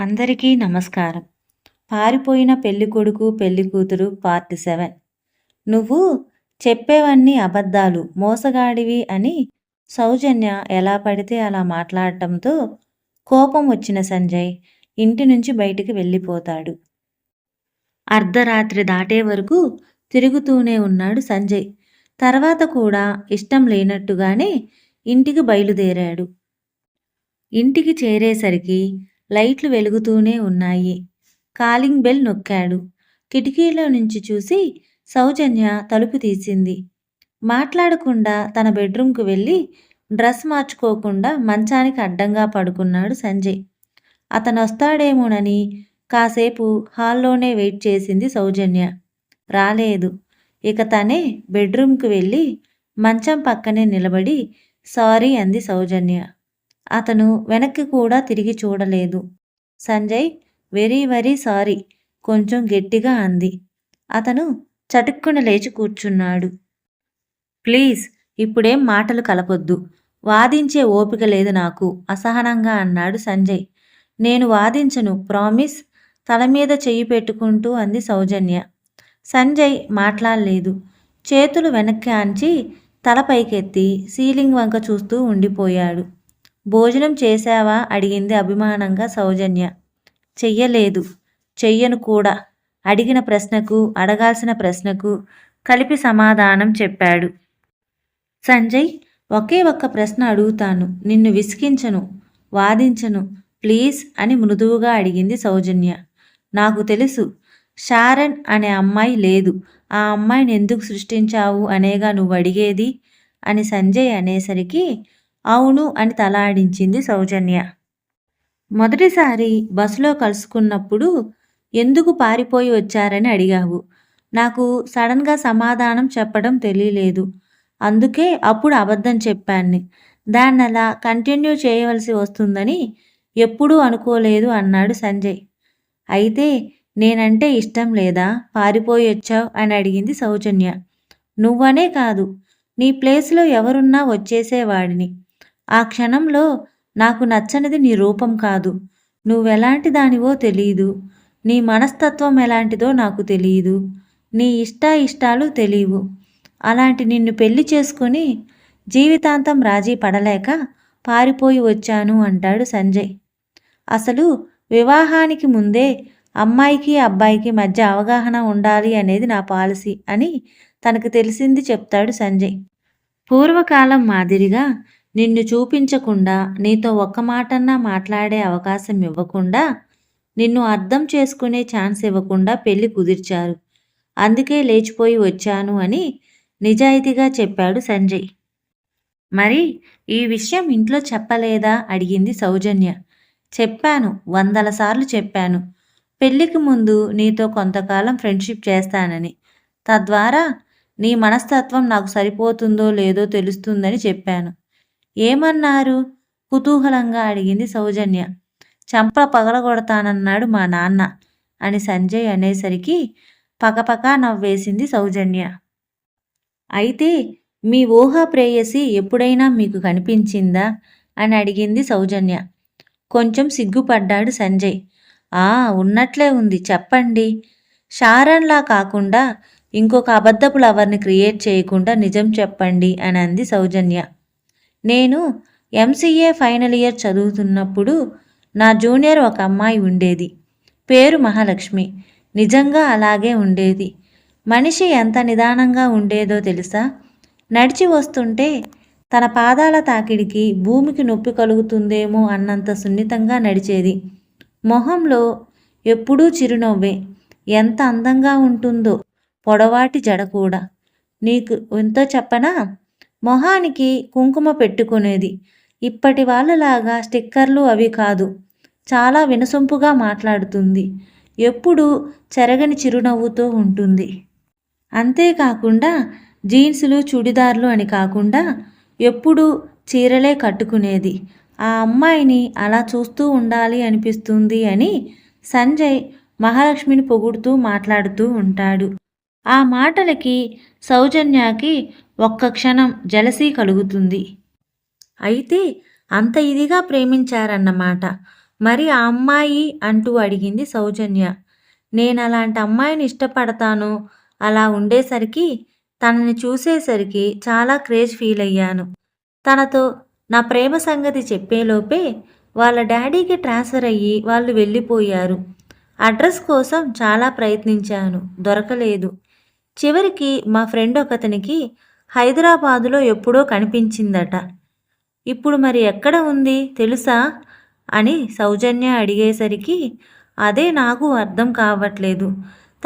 అందరికీ నమస్కారం. పారిపోయిన పెళ్ళికొడుకు పెళ్ళికూతురు పార్ట్ సెవెన్. నువ్వు చెప్పేవన్నీ అబద్ధాలు మోసగాడివి అని సౌజన్య ఎలా పడితే అలా మాట్లాడటంతో కోపం వచ్చిన సంజయ్ ఇంటి నుంచి బయటికి వెళ్ళిపోతాడు. అర్ధరాత్రి దాటే వరకు తిరుగుతూనే ఉన్నాడు సంజయ్. తర్వాత కూడా ఇష్టం లేనట్టుగానే ఇంటికి బయలుదేరాడు. ఇంటికి చేరేసరికి లైట్లు వెలుగుతూనే ఉన్నాయి. కాలింగ్ బెల్ నొక్కాడు. కిటికీలో నుంచి చూసి సౌజన్య తలుపు తీసింది. మాట్లాడకుండా తన బెడ్రూమ్కు వెళ్ళి డ్రెస్ మార్చుకోకుండా మంచానికి అడ్డంగా పడుకున్నాడు సంజయ్. అతను వస్తాడేమోనని కాసేపు హాల్లోనే వెయిట్ చేసింది సౌజన్య. రాలేదు. ఇక తనే బెడ్రూమ్కి వెళ్ళి మంచం పక్కనే నిలబడి సారీ అంది సౌజన్య. అతను వెనక్కి కూడా తిరిగి చూడలేదు. సంజయ్ వెరీ వెరీ సారీ కొంచెం గట్టిగా అంది. అతను చటుక్కున లేచి కూర్చున్నాడు. ప్లీజ్ ఇప్పుడేం మాటలు కలపొద్దు. వాదించే ఓపిక లేదు నాకు అసహనంగా అన్నాడు సంజయ్. నేను వాదించను ప్రామిస్. తల మీద చెయ్యి పెట్టుకుంటూ అంది సౌజన్య. సంజయ్ మాట్లాడలేదు. చేతులు వెనక్కి ఆంచి తల పైకెత్తి సీలింగ్ వంక చూస్తూ ఉండిపోయాడు. భోజనం చేశావా? అడిగింది అభిమానంగా సౌజన్య. చెయ్యలేదు. చెయ్యను కూడా. అడిగిన ప్రశ్నకు అడగాల్సిన ప్రశ్నకు కలిపి సమాధానం చెప్పాడు. సంజయ్ ఒకే ఒక్క ప్రశ్న అడుగుతాను. నిన్ను విసిగించను వాదించను ప్లీజ్ అని మృదువుగా అడిగింది సౌజన్య. నాకు తెలుసు షారన్ అనే అమ్మాయి లేదు. ఆ అమ్మాయిని ఎందుకు సృష్టించావు అనేగా నువ్వు అడిగేది? అని సంజయ్ అనేసరికి అవును అని తలాడించింది సౌజన్య. మొదటిసారి బస్సులో కలుసుకున్నప్పుడు ఎందుకు పారిపోయి వచ్చారని అడిగావు. నాకు సడన్గా సమాధానం చెప్పడం తెలియలేదు. అందుకే అప్పుడు అబద్ధం చెప్పాన్ని. దాన్ని అలా కంటిన్యూ చేయవలసి వస్తుందని ఎప్పుడూ అనుకోలేదు అన్నాడు సంజయ్. అయితే నేనంటే ఇష్టం లేదా? పారిపోయి వచ్చావు అని అడిగింది సౌజన్య. నువ్వనే కాదు. నీ ప్లేస్లో ఎవరున్నా వచ్చేసేవాడిని. ఆ క్షణంలో నాకు నచ్చనిది నీ రూపం కాదు. నువ్వెలాంటి దానివో తెలియదు నీ మనస్తత్వం ఎలాంటిదో నాకు తెలియదు నీ ఇష్ట ఇష్టాలు తెలియవు అలాంటి నిన్ను పెళ్ళి చేసుకొని జీవితాంతం రాజీ పడలేక పారిపోయి వచ్చాను అంటాడు సంజయ్. అసలు వివాహానికి ముందే అమ్మాయికి అబ్బాయికి మధ్య అవగాహన ఉండాలి అనేది నా పాలసీ అని తనకు తెలిసింది చెప్తాడు సంజయ్. పూర్వకాలం మాదిరిగా నిన్ను చూపించకుండా నీతో ఒక్క మాటన్నా మాట్లాడే అవకాశం ఇవ్వకుండా నిన్ను అర్థం చేసుకునే ఛాన్స్ ఇవ్వకుండా పెళ్ళి కుదిర్చారు. అందుకే లేచిపోయి వచ్చాను అని నిజాయితీగా చెప్పాడు సంజయ్. మరి ఈ విషయం ఇంట్లో చెప్పలేదా? అడిగింది సౌజన్య. చెప్పాను వందల సార్లు చెప్పాను. పెళ్ళికి ముందు నీతో కొంతకాలం ఫ్రెండ్షిప్ చేస్తానని. తద్వారా నీ మనస్తత్వం నాకు సరిపోతుందో లేదో తెలుస్తుందని చెప్పాను. ఏమన్నారు? కుతూహలంగా అడిగింది సౌజన్య. చంప పగలగొడతానన్నాడు మా నాన్న అని సంజయ్ అనేసరికి పకపకా నవ్వేసింది సౌజన్య. అయితే మీ ఊహా ప్రేయసి ఎప్పుడైనా మీకు కనిపించిందా? అని అడిగింది సౌజన్య. కొంచెం సిగ్గుపడ్డాడు సంజయ్. ఆ ఉన్నట్లే ఉంది. చెప్పండి. షారన్లా కాకుండా ఇంకొక అబద్ధపు లవర్ని క్రియేట్ చేయకుండా నిజం చెప్పండి అని అంది సౌజన్య. నేను ఎంసీఏ ఫైనల్ ఇయర్ చదువుతున్నప్పుడు నా జూనియర్ ఒక అమ్మాయి ఉండేది. పేరు మహాలక్ష్మి. నిజంగా అలాగే ఉండేది. మనిషి ఎంత నిదానంగా ఉండేదో తెలుసా? నడిచి వస్తుంటే తన పాదాల తాకిడికి భూమికి నొప్పి కలుగుతుందేమో అన్నంత సున్నితంగా నడిచేది. మొహంలో ఎప్పుడూ చిరునవ్వే. ఎంత అందంగా ఉంటుందో. పొడవాటి జడ కూడా. నీకు ఎంతో చెప్పనా? మొహానికి కుంకుమ పెట్టుకునేది. ఇప్పటి వాళ్ళలాగా స్టిక్కర్లు అవి కాదు. చాలా వినసొంపుగా మాట్లాడుతుంది. ఎప్పుడు చెరగని చిరునవ్వుతో ఉంటుంది. అంతేకాకుండా జీన్సులు చుడిదార్లు అని కాకుండా ఎప్పుడూ చీరలే కట్టుకునేది. ఆ అమ్మాయిని అలా చూస్తూ ఉండాలి అనిపిస్తుంది అని సంజయ్ మహాలక్ష్మిని పొగుడుతూ మాట్లాడుతూ ఉంటాడు. ఆ మాటలకి సౌజన్యకి ఒక్క క్షణం జలసీ కలుగుతుంది. అయితే అంత ఇదిగా ప్రేమించారన్నమాట. మరి ఆ అమ్మాయి అంటూ అడిగింది సౌజన్య. నేను అలాంటి అమ్మాయిని ఇష్టపడతాను. అలా ఉండేసరికి తనని చూసేసరికి చాలా క్రేజ్ ఫీల్ అయ్యాను. తనతో నా ప్రేమ సంగతి చెప్పేలోపే వాళ్ళ డాడీకి ట్రాన్స్ఫర్ అయ్యి వాళ్ళు వెళ్ళిపోయారు. అడ్రస్ కోసం చాలా ప్రయత్నించాను. దొరకలేదు. చివరికి మా ఫ్రెండ్ ఒకతనికి హైదరాబాదులో ఎప్పుడో కనిపించిందట. ఇప్పుడు మరి ఎక్కడ ఉంది తెలుసా? అని సౌజన్య అడిగేసరికి అదే నాకు అర్థం కావట్లేదు.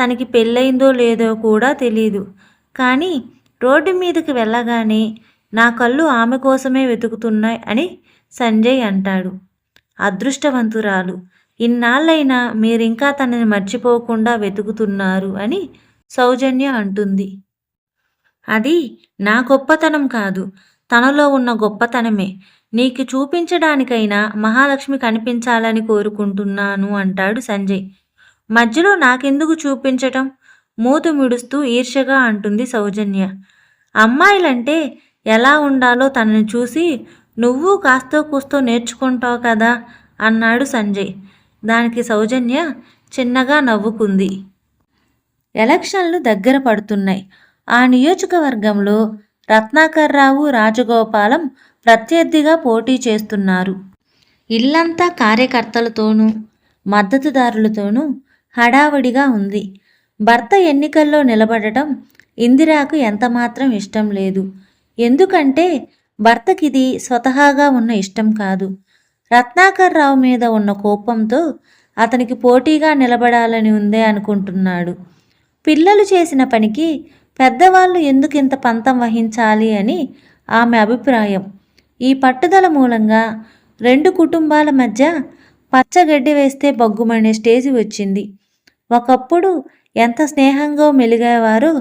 తనకి పెళ్ళయిందో లేదో కూడా తెలీదు. కానీ రోడ్డు మీదకి వెళ్ళగానే నా కళ్ళు ఆమె కోసమే వెతుకుతున్నాయి అని సంజయ్ అంటాడు. అదృష్టవంతురాలు. ఇన్నాళ్ళైనా మీరింకా తనని మర్చిపోకుండా వెతుకుతున్నారు అని సౌజన్య అంటుంది. అది నా గొప్పతనం కాదు. తనలో ఉన్న గొప్పతనమే. నీకు చూపించడానికైనా మహాలక్ష్మి కనిపించాలని కోరుకుంటున్నాను అంటాడు సంజయ్. మధ్యలో నాకెందుకు చూపించటం? మూతు మిడుస్తూ ఈర్ష్యగా అంటుంది సౌజన్య. అమ్మాయిలంటే ఎలా ఉండాలో తనని చూసి నువ్వు కాస్తో కూస్తో నేర్చుకుంటావు కదా అన్నాడు సంజయ్. దానికి సౌజన్య చిన్నగా నవ్వుకుంది. ఎలక్షన్లు దగ్గర పడుతున్నాయి. ఆ నియోజకవర్గంలో రత్నాకర్రావు రాజగోపాలం ప్రత్యర్థిగా పోటీ చేస్తున్నారు. ఇల్లంతా కార్యకర్తలతోనూ మద్దతుదారులతోనూ హడావడిగా ఉంది. భర్త ఎన్నికల్లో నిలబడటం ఇందిరాకు ఎంతమాత్రం ఇష్టం లేదు. ఎందుకంటే భర్తకిది స్వతహాగా ఉన్న ఇష్టం కాదు. రత్నాకర్ రావు మీద ఉన్న కోపంతో అతనికి పోటీగా నిలబడాలని ఉందే అనుకుంటున్నాడు. పిల్లలు చేసిన పనికి పెద్దవాళ్ళు ఎందుకు ఇంత పంతం వహించాలి అని ఆమె అభిప్రాయం. ఈ పట్టుదల మూలంగా రెండు కుటుంబాల మధ్య పచ్చగడ్డి వేస్తే బగ్గుమనే స్టేజ్ వచ్చింది. ఒకప్పుడు ఎంత స్నేహంగా మెలిగేవారు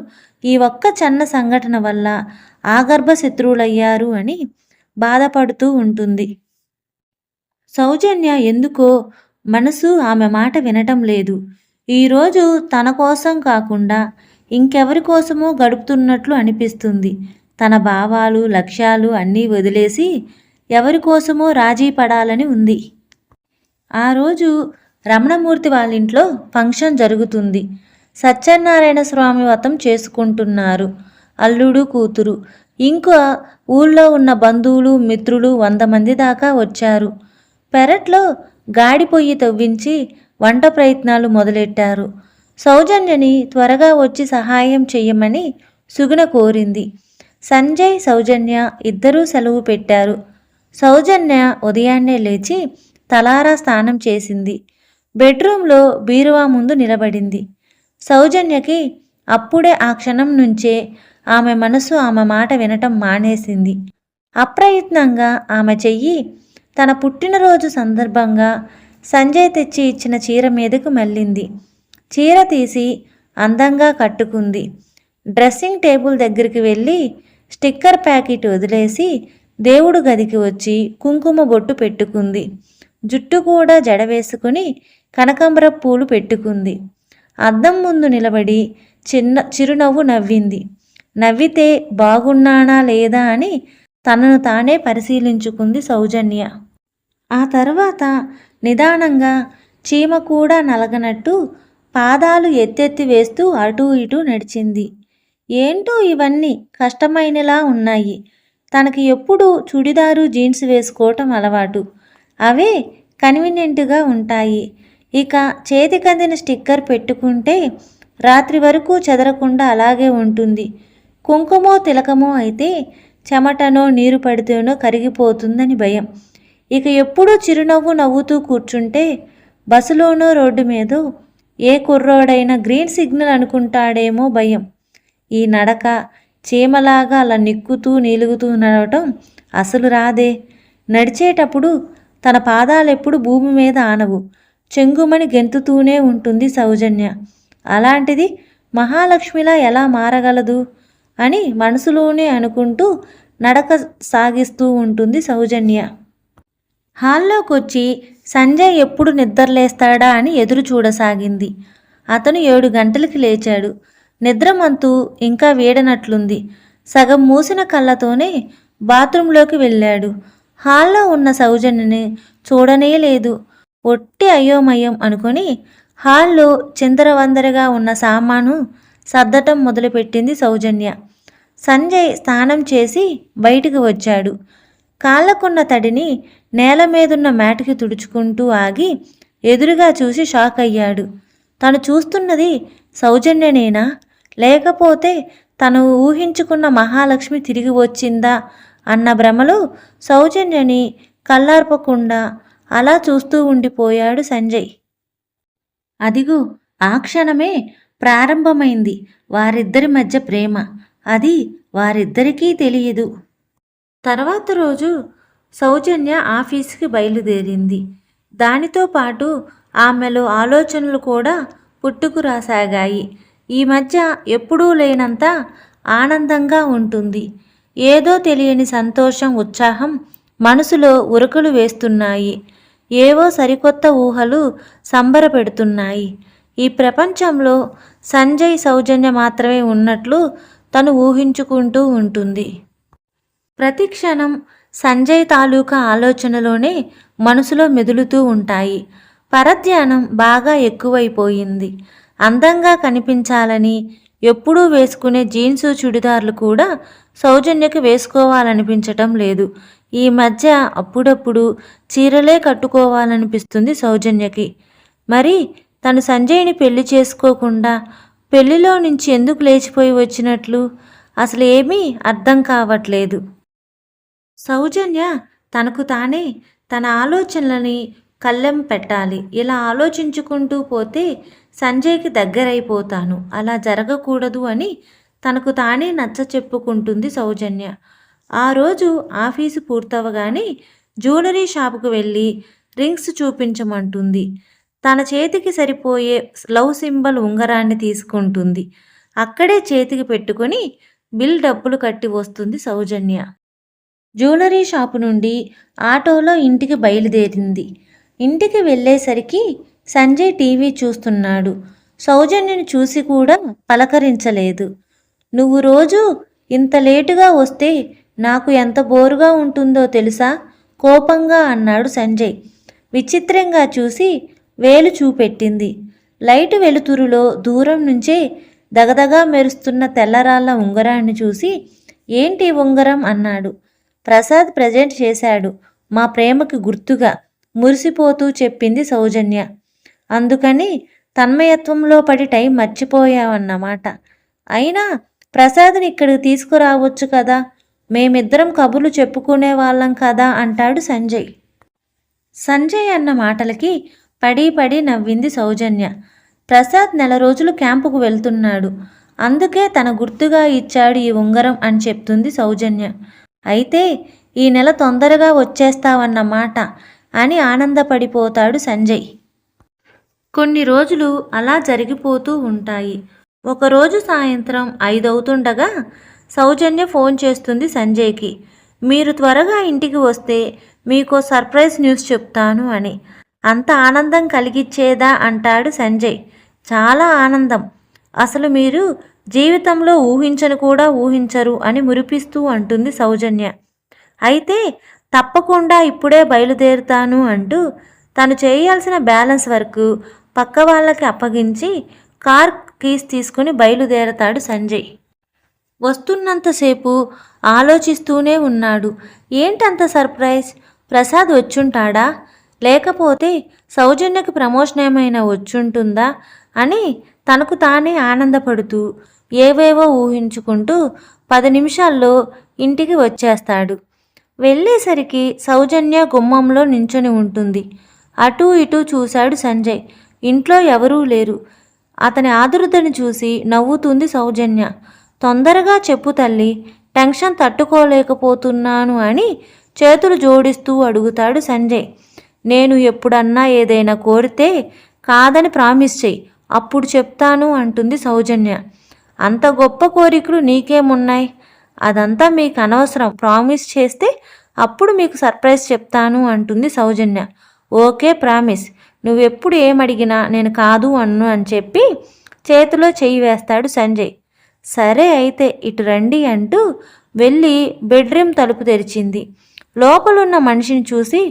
ఈ ఒక్క చిన్న సంఘటన వల్ల ఆగర్భ శత్రువులయ్యారు అని బాధపడుతూ ఉంటుంది. సౌజన్య ఎందుకో మనసు ఆమె మాట వినటం లేదు. ఈరోజు తన కోసం కాకుండా ఇంకెవరి కోసమో గడుపుతున్నట్లు అనిపిస్తుంది. తన భావాలు లక్ష్యాలు అన్నీ వదిలేసి ఎవరి కోసమో రాజీ పడాలని ఉంది. ఆ రోజు రమణమూర్తి వాళ్ళ ఇంట్లో ఫంక్షన్ జరుగుతుంది. సత్యనారాయణ స్వామి వ్రతం చేసుకుంటున్నారు. అల్లుడు కూతురు. ఇంకా ఊళ్ళో ఉన్న బంధువులు మిత్రులు వంద మంది దాకా వచ్చారు. పెరట్లో గాడి పొయ్యి తవ్వించి వంట ప్రయత్నాలు మొదలెట్టారు. సౌజన్యని త్వరగా వచ్చి సహాయం చెయ్యమని సుగుణ కోరింది. సంజయ్ సౌజన్య ఇద్దరూ సెలవు పెట్టారు. సౌజన్య ఉదయాన్నే లేచి తలారా స్నానం చేసింది. బెడ్రూమ్లో బీరువా ముందు నిలబడింది. సౌజన్యకి అప్పుడే ఆ క్షణం నుంచే ఆమె మనసు ఆమె మాట వినటం మానేసింది. అప్రయత్నంగా ఆమె చెయ్యి తన పుట్టినరోజు సందర్భంగా సంజయ్ తెచ్చి ఇచ్చిన చీర మీదకు మళ్ళింది. చీర తీసి అందంగా కట్టుకుంది. డ్రెస్సింగ్ టేబుల్ దగ్గరికి వెళ్ళి స్టిక్కర్ ప్యాకెట్ వదిలేసి దేవుడు గదికి వచ్చి కుంకుమ బొట్టు పెట్టుకుంది. జుట్టు కూడా జడ వేసుకుని కనకంబర పూలు పెట్టుకుంది. అద్దం ముందు నిలబడి చిన్న చిరునవ్వు నవ్వింది. నవ్వితే బాగున్నానా లేదా అని తనను తానే పరిశీలించుకుంది సౌజన్య. ఆ తర్వాత నిదానంగా చీమ కూడా నలగనట్టు పాదాలు ఎత్తెత్తి వేస్తూ అటూ ఇటూ నడిచింది. ఏంటో ఇవన్నీ కష్టమైనలా ఉన్నాయి. తనకి ఎప్పుడూ చుడిదారు జీన్స్ వేసుకోవటం అలవాటు. అవే కన్వీనియంట్గా ఉంటాయి. ఇక చేతికందిన స్టిక్కర్ పెట్టుకుంటే రాత్రి వరకు చెదరకుండా అలాగే ఉంటుంది. కుంకుమో తిలకమో అయితే చెమటనో నీరు పడితేనో కరిగిపోతుందని భయం. ఇక ఎప్పుడూ చిరునవ్వు నవ్వుతూ కూర్చుంటే బస్సులోనో రోడ్డు మీదో ఏ కుర్రోడైనా గ్రీన్ సిగ్నల్ అనుకుంటాడేమో భయం. ఈ నడక చీమలాగా అలా నిక్కుతూ నీలుగుతూ నడవటం అసలు రాదే. నడిచేటప్పుడు తన పాదాలెప్పుడు భూమి మీద ఆనవు. చెంగుమని గెంతుతూనే ఉంటుంది సౌజన్య. అలాంటిది మహాలక్ష్మిలా ఎలా మారగలదు అని మనసులోనే అనుకుంటూ నడక సాగిస్తూ ఉంటుంది సౌజన్య. హాల్లోకి వచ్చి సంజయ్ ఎప్పుడు నిద్రలేస్తాడా అని ఎదురు చూడసాగింది. అతను ఏడు గంటలకి లేచాడు. నిద్రమంతు ఇంకా వేడనట్లుంది. సగం మూసిన కళ్ళతోనే బాత్రూంలోకి వెళ్ళాడు. హాల్లో ఉన్న సౌజన్యని చూడనే లేదు ఒట్టి అయోమయం అనుకొని హాల్లో చిందరవందరగా ఉన్న సామాను సర్దటం మొదలుపెట్టింది సౌజన్య. సంజయ్ స్నానం చేసి బయటికి వచ్చాడు. కాళ్ళకున్న తడిని నేల మీదున్న మ్యాట్కి తుడుచుకుంటూ ఆగి ఎదురుగా చూసి షాక్ అయ్యాడు. తను చూస్తున్నది సౌజన్యనేనా? లేకపోతే తను ఊహించుకున్న మహాలక్ష్మి తిరిగి వచ్చిందా అన్న భ్రమలో సౌజన్యని కళ్ళార్పకుండా అలా చూస్తూ ఉండిపోయాడు సంజయ్. అదిగో ఆ క్షణమే ప్రారంభమైంది వారిద్దరి మధ్య ప్రేమ. అది వారిద్దరికీ తెలియదు. తర్వాత రోజు సౌజన్య ఆఫీస్కి బయలుదేరింది. దానితో పాటు ఆమెలో ఆలోచనలు కూడా పుట్టుకురాసాగాయి ఈ మధ్య ఎప్పుడూ లేనంత ఆనందంగా ఉంటుంది. ఏదో తెలియని సంతోషం ఉత్సాహం మనసులో ఉరుకులు వేస్తున్నాయి. ఏవో సరికొత్త ఊహలు సంబరపెడుతున్నాయి. ఈ ప్రపంచంలో సంజయ్ సౌజన్య మాత్రమే ఉన్నట్లు తను ఊహించుకుంటూ ఉంటుంది. ప్రతి క్షణం సంజయ్ తాలూకా ఆలోచనలోనే మనసులో మెదులుతూ ఉంటాయి. పరధ్యానం బాగా ఎక్కువైపోయింది. అందంగా కనిపించాలని ఎప్పుడూ వేసుకునే జీన్సు చుడిదార్లు కూడా సౌజన్యకి వేసుకోవాలనిపించటం లేదు. ఈ మధ్య అప్పుడప్పుడు చీరలే కట్టుకోవాలనిపిస్తుంది సౌజన్యకి. మరి తను సంజయ్ని పెళ్ళి చేసుకోకుండా పెళ్ళిలో నుంచి ఎందుకు లేచిపోయి వచ్చినట్లు? అసలు ఏమీ అర్థం కావట్లేదు. సౌజన్య తనకు తానే తన ఆలోచనలని కళ్ళెం పెట్టాలి. ఇలా ఆలోచించుకుంటూ పోతే సంజయ్కి దగ్గరైపోతాను. అలా జరగకూడదు అని తనకు తానే నచ్చ చెప్పుకుంటుంది సౌజన్య. ఆ రోజు ఆఫీసు పూర్తవగానే జ్యువెలరీ షాపుకు వెళ్ళి రింగ్స్ చూపించమంటుంది. తన చేతికి సరిపోయే లవ్ సింబల్ ఉంగరాన్ని తీసుకుంటుంది. అక్కడే చేతికి పెట్టుకొని బిల్ డబ్బులు కట్టి వస్తుంది సౌజన్య. జ్యువెలరీ షాపు నుండి ఆటోలో ఇంటికి బయలుదేరింది. ఇంటికి వెళ్ళేసరికి సంజయ్ టీవీ చూస్తున్నాడు. సౌజన్యని చూసి కూడా పలకరించలేదు. నువ్వు రోజు ఇంత లేటుగా వస్తే నాకు ఎంత బోరుగా ఉంటుందో తెలుసా? కోపంగా అన్నాడు సంజయ్. విచిత్రంగా చూసి వేలు చూపెట్టింది. లైటు వెలుతురులో దూరం నుంచే దగదగా మెరుస్తున్న తెల్లరాళ్ళ ఉంగరాన్ని చూసి ఏంటి ఉంగరం? అన్నాడు. ప్రసాద్ ప్రజెంట్ చేశాడు. మా ప్రేమకి గుర్తుగా మురిసిపోతూ చెప్పింది సౌజన్య. అందుకని తన్మయత్వంలో పడి టైం మర్చిపోయావన్నమాట. అయినా ప్రసాద్ని ఇక్కడికి తీసుకురావచ్చు కదా? మేమిద్దరం కబుర్లు చెప్పుకునే వాళ్ళం కదా? అంటాడు సంజయ్. సంజయ్ అన్న మాటలకి పడి పడి నవ్వింది సౌజన్య. ప్రసాద్ నెల రోజులు క్యాంపుకు వెళ్తున్నాడు. అందుకే తన గుర్తుగా ఇచ్చాడు ఈ ఉంగరం అని చెప్తుంది సౌజన్య. అయితే ఈ నెల తొందరగా వచ్చేస్తావన్నమాట అని ఆనందపడిపోతాడు సంజయ్. కొన్ని రోజులు అలా జరిగిపోతూ ఉంటాయి. ఒకరోజు సాయంత్రం ఐదవుతుండగా సౌజన్య ఫోన్ చేస్తుంది సంజయ్కి. మీరు త్వరగా ఇంటికి వస్తే మీకో సర్ప్రైజ్ న్యూస్ చెప్తాను అని. అంత ఆనందం కలిగించేదా అంటాడు సంజయ్. చాలా ఆనందం. అసలు మీరు జీవితంలో ఊహించను కూడా ఊహించరు అని మురిపిస్తూ అంటుంది సౌజన్య. అయితే తప్పకుండా ఇప్పుడే బయలుదేరుతాను అంటూ తను చేయాల్సిన బ్యాలెన్స్ వర్క్ పక్క వాళ్ళకి అప్పగించి కార్ కీస్ తీసుకుని బయలుదేరతాడు సంజయ్. వస్తున్నంతసేపు ఆలోచిస్తూనే ఉన్నాడు. ఏంటంత సర్ప్రైజ్? ప్రసాద్ వచ్చుంటాడా? లేకపోతే సౌజన్యకి ప్రమోషన్ ఏమైనా వచ్చుంటుందా? అని తనకు తానే ఆనందపడుతూ ఏవేవో ఊహించుకుంటూ పది నిమిషాల్లో ఇంటికి వచ్చేస్తాడు. వెళ్ళేసరికి సౌజన్య గుమ్మంలో నించొని ఉంటుంది. అటూ ఇటూ చూశాడు సంజయ్. ఇంట్లో ఎవరూ లేరు. అతని ఆదురుతని చూసి నవ్వుతుంది సౌజన్య. తొందరగా చెప్పు తల్లి టెన్షన్ తట్టుకోలేకపోతున్నాను అని చేతులు జోడిస్తూ అడుగుతాడు సంజయ్. నేను ఎప్పుడన్నా ఏదైనా కోరితే కాదని ప్రామిస్ చెయ్యి. అప్పుడు చెప్తాను అంటుంది సౌజన్య. అంత గొప్ప కోరికలు నీకేమున్నాయి? అదంతా మీకు అనవసరం ప్రామిస్ చేస్తే అప్పుడు మీకు సర్ప్రైజ్ చెప్తాను అంటుంది సౌజన్య. Okay promise. నువ్వెప్పుడు ఏమడిగినా నేను కాదు అన్ను అని చెప్పి చేతిలో చెయ్యి వేస్తాడు సంజయ్. సరే అయితే ఇటు రండి అంటూ వెళ్ళి బెడ్రూమ్ తలుపు తెరిచింది. లోపలున్న మనిషిని చూసి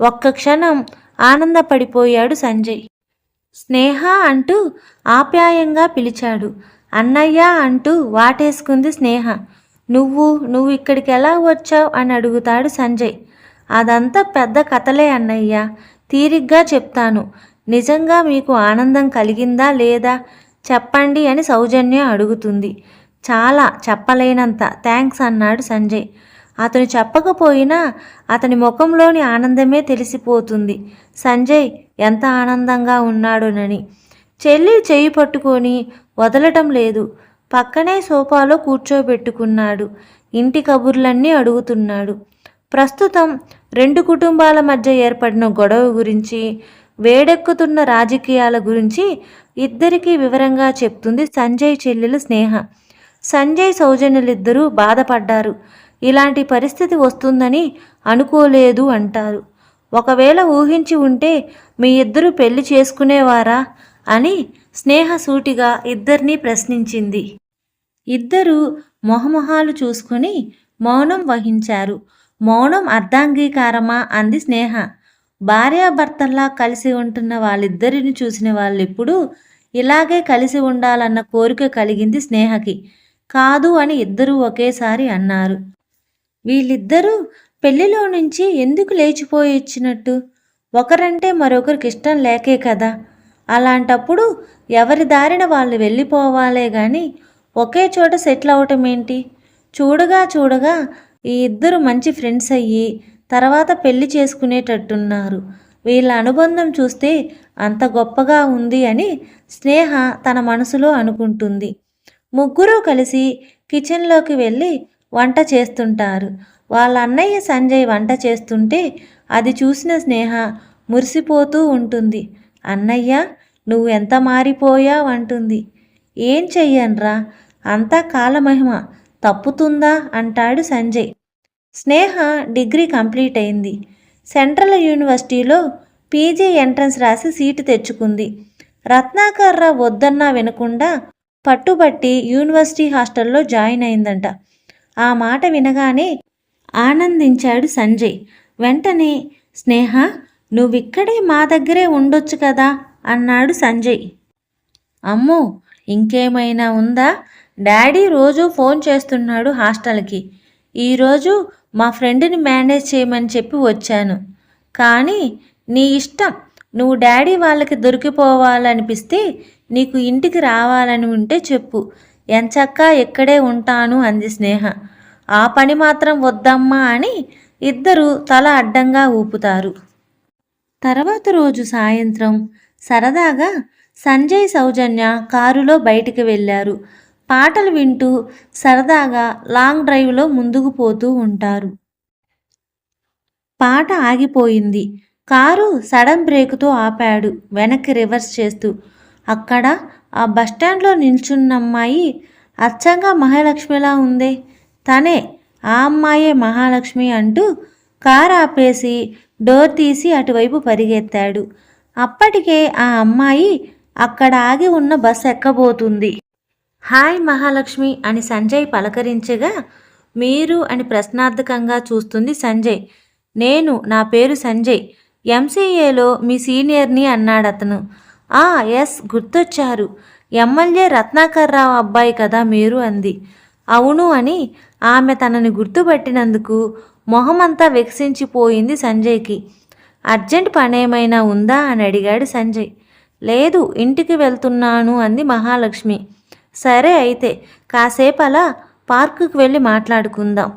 ఒక్క క్షణం ఆనందపడిపోయాడు సంజయ్. స్నేహ అంటూ ఆప్యాయంగా పిలిచాడు. అన్నయ్య అంటూ వాటేసుకుంది స్నేహ. నువ్వు నువ్వు ఇక్కడికి ఎలా వచ్చావు అని అడుగుతాడు సంజయ్. అదంతా పెద్ద కథలే అన్నయ్య. తీరిగ్గా చెప్తాను. నిజంగా మీకు ఆనందం కలిగిందా లేదా? చెప్పండి అని సౌజన్య అడుగుతుంది. చాలా చెప్పలేనంత. థ్యాంక్స్ అన్నాడు సంజయ్. అతను చెప్పకపోయినా అతని ముఖంలోని ఆనందమే తెలిసిపోతుంది. సంజయ్ ఎంత ఆనందంగా ఉన్నాడోనని. చెల్లి చేయి పట్టుకొని వదలటం లేదు. పక్కనే సోఫాలో కూర్చోబెట్టుకున్నాడు. ఇంటి కబుర్లన్నీ అడుగుతున్నాడు. ప్రస్తుతం రెండు కుటుంబాల మధ్య ఏర్పడిన గొడవ గురించి వేడెక్కుతున్న రాజకీయాల గురించి ఇద్దరికీ వివరంగా చెప్తుంది సంజయ్ చెల్లెలు స్నేహ. సంజయ్ సౌజన్యులిద్దరూ బాధపడ్డారు. ఇలాంటి పరిస్థితి వస్తుందని అనుకోలేదు అంటారు. ఒకవేళ ఊహించి ఉంటే మీ ఇద్దరు పెళ్ళి చేసుకునేవారా అని స్నేహ సూటిగా ఇద్దరినీ ప్రశ్నించింది. ఇద్దరు మొహమొహాలు చూసుకుని మౌనం వహించారు. మౌనం అర్ధాంగీకారమా? అంది స్నేహ. భార్యాభర్తల్లా కలిసి ఉంటున్న వాళ్ళిద్దరిని చూసిన వాళ్ళెప్పుడూ ఇలాగే కలిసి ఉండాలన్న కోరిక కలిగింది స్నేహకి. కాదు అని ఇద్దరూ ఒకేసారి అన్నారు. వీళ్ళిద్దరూ పెళ్ళిలో నుంచి ఎందుకు లేచిపోయి వచ్చినట్టు ఒకరంటే మరొకరికి ఇష్టం లేకే కదా. అలాంటప్పుడు ఎవరి దారిన వాళ్ళు వెళ్ళిపోవాలే గాని ఒకే చోట సెటిల్ అవటం ఏంటి? చూడగా చూడగా ఈ ఇద్దరు మంచి ఫ్రెండ్స్ అయ్యి తర్వాత పెళ్ళి చేసుకునేటట్టున్నారు. వీళ్ళ అనుబంధం చూస్తే అంత గొప్పగా ఉంది అని స్నేహ తన మనసులో అనుకుంటుంది. ముగ్గురూ కలిసి కిచెన్లోకి వెళ్ళి వంట చేస్తుంటారు. వాళ్ళ అన్నయ్య సంజయ్ వంట చేస్తుంటే అది చూసిన స్నేహ మురిసిపోతూ ఉంటుంది. అన్నయ్య నువ్వు ఎంత మారిపోయావంటుంది ఏం చెయ్యన్రా? అంతా కాలమహిమ. తప్పుతుందా? అంటాడు సంజయ్. స్నేహ డిగ్రీ కంప్లీట్ అయింది. సెంట్రల్ యూనివర్సిటీలో పీజీ ఎంట్రన్స్ రాసి సీటు తెచ్చుకుంది. రత్నాకర్రా వద్దన్నా వినకుండా పట్టుబట్టి యూనివర్సిటీ హాస్టల్లో జాయిన్ అయిందంట. ఆ మాట వినగానే ఆనందించాడు సంజయ్. వెంటనే స్నేహ నువ్విక్కడే మా దగ్గరే ఉండొచ్చు కదా? అన్నాడు సంజయ్. అమ్మో ఇంకేమైనా ఉందా? డాడీ రోజు ఫోన్ చేస్తున్నాడు హాస్టల్కి. ఈరోజు మా ఫ్రెండ్ని మేనేజ్ చేయమని చెప్పి వచ్చాను. కానీ నీ ఇష్టం నువ్వు డాడీ వాళ్ళకి దొరికిపోవాలనిపిస్తే నీకు ఇంటికి రావాలని ఉంటే చెప్పు. ఎంచక్కా ఇక్కడే ఉంటాను అంది స్నేహ. ఆ పని మాత్రం వద్దమ్మా అని ఇద్దరు తల అడ్డంగా ఊపుతారు. తర్వాత రోజు సాయంత్రం సరదాగా సంజయ్ సౌజన్య కారులో బయటికి వెళ్ళారు. పాటలు వింటూ సరదాగా లాంగ్ డ్రైవ్లో ముందుకు పోతూ ఉంటారు. పాట ఆగిపోయింది. కారు సడన్ బ్రేకుతో ఆపాడు. వెనక్కి రివర్స్ చేస్తూ అక్కడ ఆ బస్టాండ్లో నిల్చున్న అమ్మాయి అచ్చంగా మహాలక్ష్మిలా ఉందే. తనే ఆ అమ్మాయే మహాలక్ష్మి అంటూ కారు ఆపేసి డోర్ తీసి అటువైపు పరిగెత్తాడు. అప్పటికే ఆ అమ్మాయి అక్కడ ఆగి ఉన్న బస్ ఎక్కబోతుంది. హాయ్ మహాలక్ష్మి అని సంజయ్ పలకరించగా మీరు అని ప్రశ్నార్థకంగా చూస్తుంది సంజయ్. నేను నా పేరు సంజయ్. ఎంసీఏలో మీ సీనియర్ని అన్నాడు అతను ఆ ఎస్ గుర్తొచ్చారు. ఎమ్మెల్యే రత్నాకర్రావు అబ్బాయి కదా మీరు అంది. అవును అని ఆమె తనని గుర్తుపట్టినందుకు మొహమంతా వికసించిపోయింది సంజయ్కి. అర్జెంట్ పనేమైనా ఉందా అని అడిగాడు సంజయ్. లేదు ఇంటికి వెళ్తున్నాను అంది మహాలక్ష్మి. సరే అయితే కాసేపు అలా పార్కుకు వెళ్ళి మాట్లాడుకుందాం.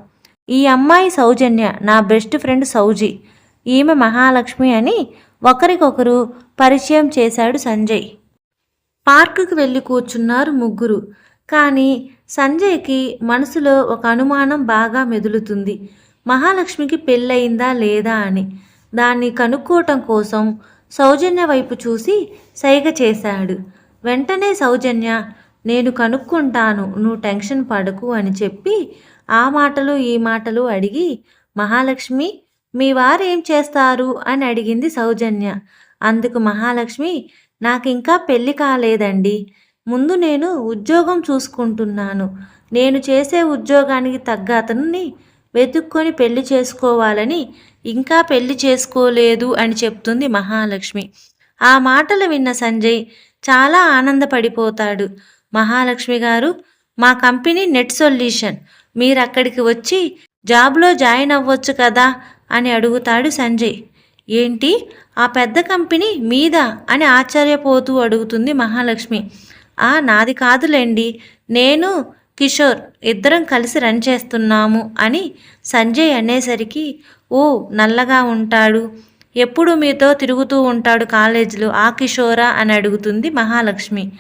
ఈ అమ్మాయి సౌజన్య నా బెస్ట్ ఫ్రెండ్ సౌజీ. ఈమె మహాలక్ష్మి అని ఒకరికొకరు పరిచయం చేశాడు సంజయ్. పార్కుకు వెళ్ళి కూర్చున్నారు ముగ్గురు. కానీ సంజయ్కి మనసులో ఒక అనుమానం బాగా మెదులుతుంది. మహాలక్ష్మికి పెళ్ళయిందా లేదా అని. దాన్ని కనుక్కోవటం కోసం సౌజన్య వైపు చూసి సైగ చేశాడు. వెంటనే సౌజన్య నేను కనుక్కుంటాను నువ్వు టెన్షన్ పడకు అని చెప్పి ఆ మాటలు ఈ మాటలు అడిగి మహాలక్ష్మి మీ వారు ఏం చేస్తారు? అని అడిగింది సౌజన్య. అందుకు మహాలక్ష్మి నాకు ఇంకా కాలేదండి. ముందు నేను ఉద్యోగం చూసుకుంటున్నాను. నేను చేసే ఉద్యోగానికి తగ్గ అతన్ని వెతుక్కొని పెళ్ళి చేసుకోవాలని ఇంకా పెళ్ళి చేసుకోలేదు అని చెప్తుంది మహాలక్ష్మి. ఆ మాటలు విన్న సంజయ్ చాలా ఆనందపడిపోతాడు. మహాలక్ష్మి గారు మా కంపెనీ నెట్ సొల్యూషన్. మీరు అక్కడికి వచ్చి జాబ్లో జాయిన్ అవ్వచ్చు కదా? అని అడుగుతాడు సంజయ్. ఏంటి? ఆ పెద్ద కంపెనీ మీద? అని ఆశ్చర్యపోతూ అడుగుతుంది మహాలక్ష్మి. ఆ నాది కాదులేండి. నేను కిషోర్ ఇద్దరం కలిసి రన్ చేస్తున్నాము అని సంజయ్ అనేసరికి ఓ నల్లగా ఉంటాడు. ఎప్పుడు మీతో తిరుగుతూ ఉంటాడు కాలేజీలో ఆ కిషోరా అని అడుగుతుంది మహాలక్ష్మి.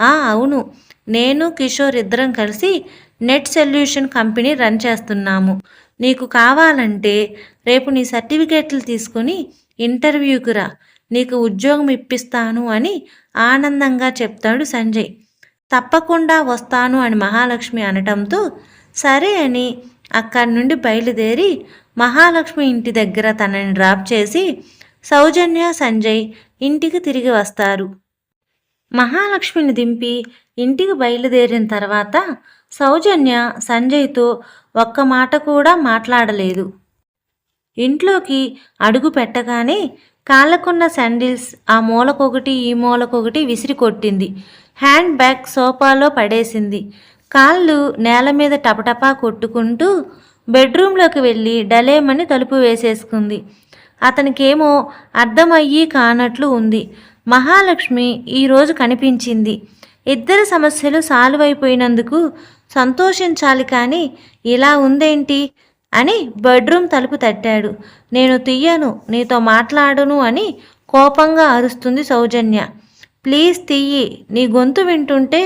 ఆ అవును. నేను కిషోర్ ఇద్దరం కలిసి నెట్ సొల్యూషన్ కంపెనీ రన్ చేస్తున్నాము. నీకు కావాలంటే రేపు నీ సర్టిఫికేట్లు తీసుకుని ఇంటర్వ్యూకి రా. నీకు ఉద్యోగం ఇప్పిస్తాను అని ఆనందంగా చెప్తాడు సంజయ్. తప్పకుండా వస్తాను అని మహాలక్ష్మి అనటంతో సరే అని అక్కడి నుండి బయలుదేరి మహాలక్ష్మి ఇంటి దగ్గర తనని డ్రాప్ చేసి సౌజన్య సంజయ్ ఇంటికి తిరిగి వస్తారు. మహాలక్ష్మిని దింపి ఇంటికి బయలుదేరిన తర్వాత సౌజన్య సంజయ్తో ఒక్క మాట కూడా మాట్లాడలేదు. ఇంట్లోకి అడుగు పెట్టగానే కాళ్ళకున్న శాండిల్స్ ఆ మూలకొకటి ఈ మూలకొకటి విసిరి కొట్టింది. హ్యాండ్ బ్యాగ్ సోఫాలో పడేసింది. కాళ్ళు నేల మీద టపటపా కొట్టుకుంటూ బెడ్రూమ్లోకి వెళ్ళి డలేమని తలుపు వేసేసుకుంది. అతనికేమో అర్థమయ్యి కానట్లు ఉంది. మహాలక్ష్మి ఈరోజు కనిపించింది. ఇద్దరి సమస్యలు సాల్వ్ అయిపోయినందుకు సంతోషించాలి కానీ ఇలా ఉందేంటి? అని బెడ్రూమ్ తలుపు తట్టాడు. నేను తీయను నీతో మాట్లాడను అని కోపంగా అరుస్తుంది సౌజన్య. ప్లీజ్ తీయి నీ గొంతు వింటుంటే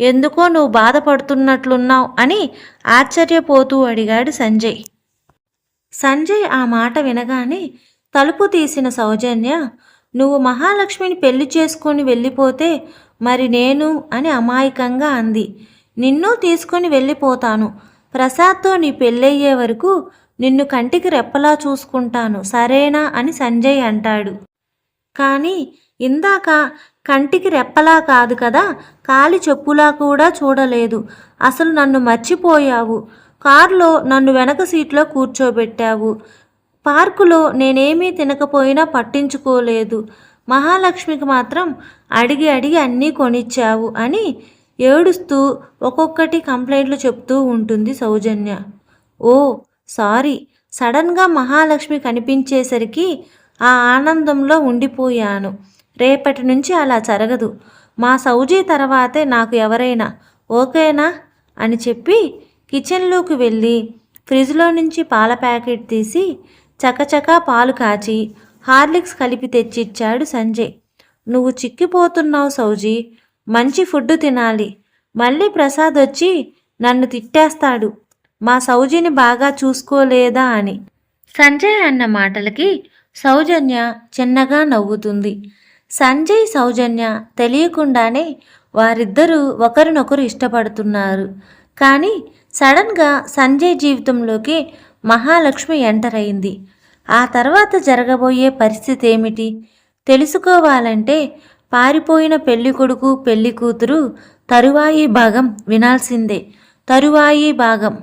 ఎందుకో నువ్వు బాధపడుతున్నట్లున్నావు అని ఆశ్చర్యపోతూ అడిగాడు సంజయ్. సంజయ్ ఆ మాట వినగానే తలుపు తీసిన సౌజన్య నువ్వు మహాలక్ష్మిని పెళ్ళి చేసుకొని వెళ్ళిపోతే మరి నేను అని అమాయకంగా అంది. నిన్ను తీసుకొని వెళ్ళిపోతాను. ప్రసాద్తో నీ పెళ్ళయ్యే వరకు నిన్ను కంటికి రెప్పలా చూసుకుంటాను. సరేనా? అని సంజయ్ అంటాడు. కానీ ఇందాక కంటికి రెప్పలా కాదు కదా? కాలి చెప్పులా కూడా చూడలేదు. అసలు నన్ను మర్చిపోయావు. కారులో నన్ను వెనక సీట్లో కూర్చోబెట్టావు. పార్కులో నేనేమీ తినకపోయినా పట్టించుకోలేదు. మహాలక్ష్మికి మాత్రం అడిగి అడిగి అన్నీ కొనిచ్చావు అని ఏడుస్తూ ఒక్కొక్కటి కంప్లైంట్లు చెప్తూ ఉంటుంది సౌజన్య. ఓ సారీ. సడన్గా మహాలక్ష్మి కనిపించేసరికి ఆ ఆనందంలో ఉండిపోయాను. రేపటి నుంచి అలా జరగదు. మా సౌజీ తర్వాతే నాకు ఎవరైనా ఓకేనా? అని చెప్పి కిచెన్లోకి వెళ్ళి ఫ్రిడ్జ్లో నుంచి పాల ప్యాకెట్ తీసి చకచకా పాలు కాచి హార్లిక్స్ కలిపి తెచ్చిచ్చాడు సంజయ్. నువ్వు చిక్కిపోతున్నావు సౌజీ. మంచి ఫుడ్ తినాలి. మళ్ళీ ప్రసాద్ వచ్చి నన్ను తిట్టేస్తాడు. మా సౌజిని బాగా చూసుకోలేదా అని. సంజయ్ అన్న మాటలకి సౌజన్య చిన్నగా నవ్వుతుంది. సంజయ్ సౌజన్య తెలియకుండానే వారిద్దరూ ఒకరినొకరు ఇష్టపడుతున్నారు. కానీ సడన్గా సంజయ్ జీవితంలోకి మహాలక్ష్మి ఎంటర్ అయింది. ఆ తర్వాత జరగబోయే పరిస్థితి ఏమిటి? తెలుసుకోవాలంటే పారిపోయిన పెళ్ళికొడుకు పెళ్ళికూతురు తరువాయి భాగం వినాల్సిందే. తరువాయి భాగం.